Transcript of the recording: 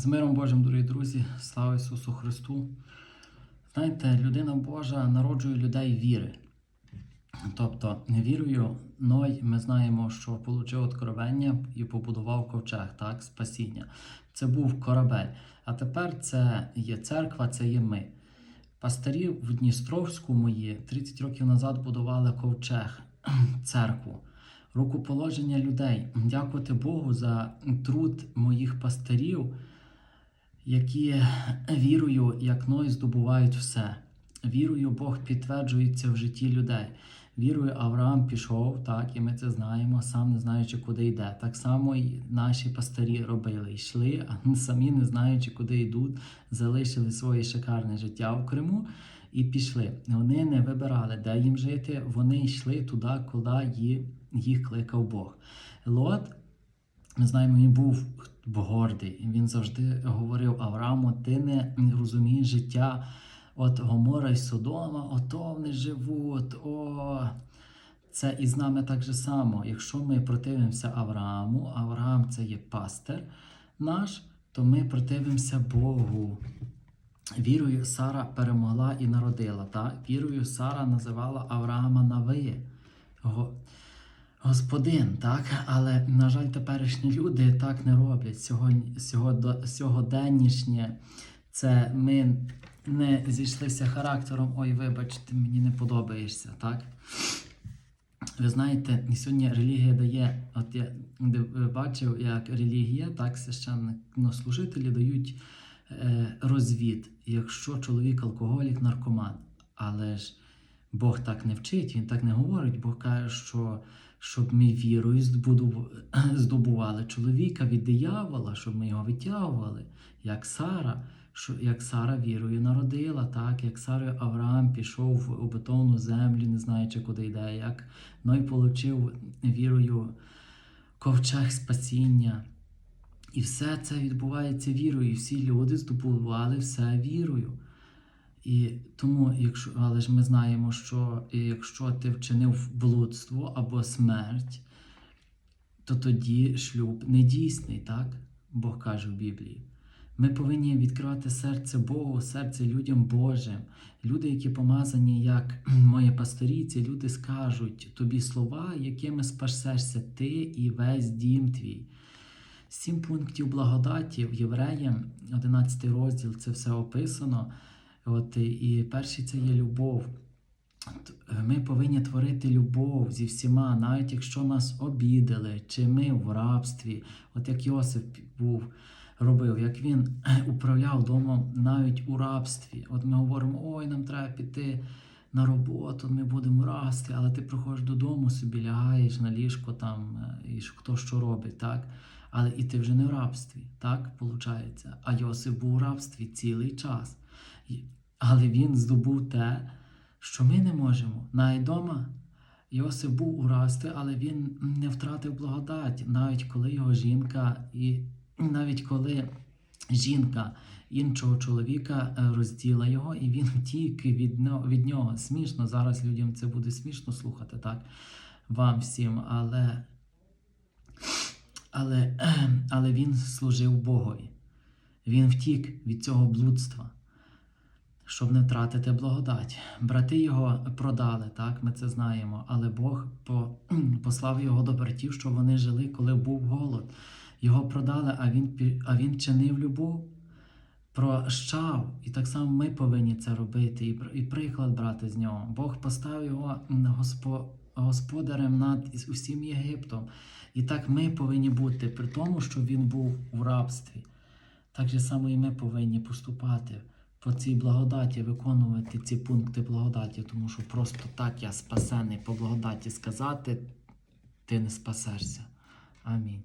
З миром Божим, дорогі друзі, слава Ісусу Христу. Знаєте, людина Божа народжує людей віри. Тобто, вірою, Ной, ми знаємо, що отримав откровення і побудував ковчег, так, спасіння. Це був корабель. А тепер це є церква, це є ми. Пастирі в Дністровському є 30 років назад будували ковчег, церкву. Рукоположення людей. Дякувати Богу за труд моїх пастирів, які вірою, як Ной, здобувають все. Вірою Бог підтверджується в житті людей. Вірою Авраам пішов, так, і ми це знаємо, сам не знаючи, куди йде. Так само і наші пастирі робили. Йшли, а самі не знаючи, куди йдуть, залишили своє шикарне життя в Криму і пішли. Вони не вибирали, де їм жити. Вони йшли туди, куди їх кликав Бог. Лот ми знаємо, він був гордий. Він завжди говорив Аврааму: ти не розумієш життя. От Гомора і Содома, ото вони живуть. О, це і з нами так же само. Якщо ми противимося Аврааму, Авраам це є пастир наш, то ми противимося Богу. Вірою Сара перемогла і народила. Так? Вірою Сара називала Авраама Нави. Го- Господин, так, але на жаль, теперішні люди так не роблять. Сьогодні, сьогодо, сьогоденнішнє це ми не зійшлися характером. Ой, вибачте, мені не подобаєшся, так? Ви знаєте, сьогодні релігія дає, от я бачив, як релігія, так, священнослужителі дають е, розвід, якщо чоловік алкоголік, наркоман. Але ж Бог так не вчить, він так не говорить. Бог каже, що щоб ми вірою здобували чоловіка від диявола, щоб ми його витягували, як Сара, що як Сара вірою народила, так як Сарою Авраам пішов в обетовану землю, не знаючи, куди йде, як Ной получив вірою ковчег спасіння. І все це відбувається вірою. І всі люди здобували все вірою. І тому, якщо, але ж ми знаємо, що якщо ти вчинив блудство або смерть, то тоді шлюб недійсний, так? Бог каже в Біблії. Ми повинні відкривати серце Богу, серце людям Божим. Люди, які помазані, як мої пасторі, ці люди скажуть тобі слова, якими спасешся ти і весь дім твій. Сім пунктів благодаті в Євреям, 11 розділ, це все описано. От, і перший це є любов. Ми повинні творити любов зі всіма, навіть якщо нас обідали, чи ми в рабстві, от як Йосип був, робив, як він управляв домом навіть у рабстві. От ми говоримо, ой, нам треба піти на роботу, ми будемо в рабстві, але ти приходиш додому, собі лягаєш на ліжко там, е, і хто що робить, так? Але і ти вже не в рабстві, так виходить. А Йосип був у рабстві цілий час. Але він здобув те, що ми не можемо. Навіть дома Йосип був у рабстві, але він не втратив благодать, навіть коли його жінка, і навіть коли жінка іншого чоловіка е, розділа його, і він втік від, нього-. Смішно, зараз людям це буде смішно слухати, так? Вам всім, але, але, але він служив Богові. Він втік від цього блудства, щоб не втратити благодать. Брати його продали, так, ми це знаємо, але Бог по, послав його до братів, щоб вони жили, коли був голод. Його продали, а він, а він чинив любов, прощав. І так само ми повинні це робити, і, приклад брати з нього. Бог поставив його господарем над усім Єгиптом. І так ми повинні бути, при тому, що він був у рабстві. Так же само і ми повинні поступати по цій благодаті, виконувати ці пункти благодаті, тому що просто так я спасений по благодаті сказати, ти не спасешся. Амінь.